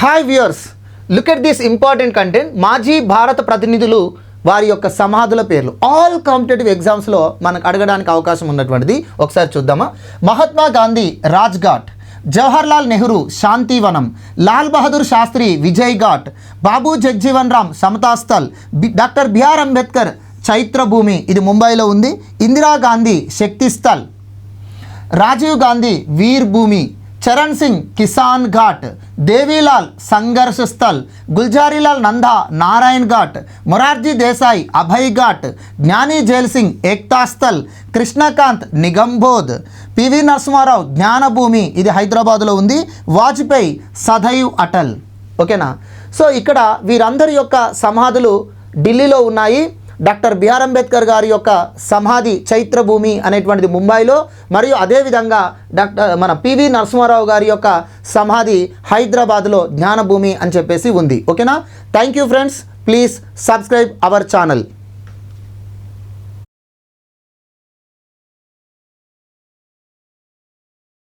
Hi viewers look at this important content మాజీ భారత ప్రతినిధులు వారి యొక్క సమాధుల పేర్లు. ఆల్ కాంపిటేటివ్ ఎగ్జామ్స్లో మనకు అడగడానికి అవకాశం ఉన్నటువంటిది. ఒకసారి చూద్దామా. Mahatma Gandhi Rajghat Jawaharlal Nehru Shantivan Lal Bahadur Shastri Vijay Ghat Babu Jagjivan Ram Samta Sthal doctor B R Ambedkar Chaityabhoomi ఇది ముంబైలో ఉంది. ఇందిరాగాంధీ శక్తిస్థల్ రాజీవ్ గాంధీ వీర్ భూమి చరణ్ సింగ్ కిసాన్ ఘాట్ దేవీలాల్ సంఘర్ష స్థల్ గుల్జారీలాల్ నందా నారాయణ్ ఘాట్ మొరార్జీ దేశాయ్ అభయ్ ఘాట్ జ్ఞాని జైల్ సింగ్ ఏక్తా స్థల్ కృష్ణకాంత్ నిగంబోధ్ పివి నరసింహారావు జ్ఞానభూమి ఇది హైదరాబాద్లో ఉంది. వాజ్పేయి సదైవ్ అటల్. ఓకేనా? సో ఇక్కడ వీరందరి యొక్క సమాధులు ఢిల్లీలో ఉన్నాయి. డాక్టర్ బిఆర్ అంబేద్కర్ గారి యొక్క సమాధి చైత్రభూమి అనేటువంటిది ముంబైలో మరియు అదేవిధంగా డాక్టర్ మన పివి నరసింహారావు గారి యొక్క సమాధి హైదరాబాద్లో జ్ఞానభూమి అని చెప్పేసి ఉంది. ఓకేనా? Thank you friends please subscribe our channel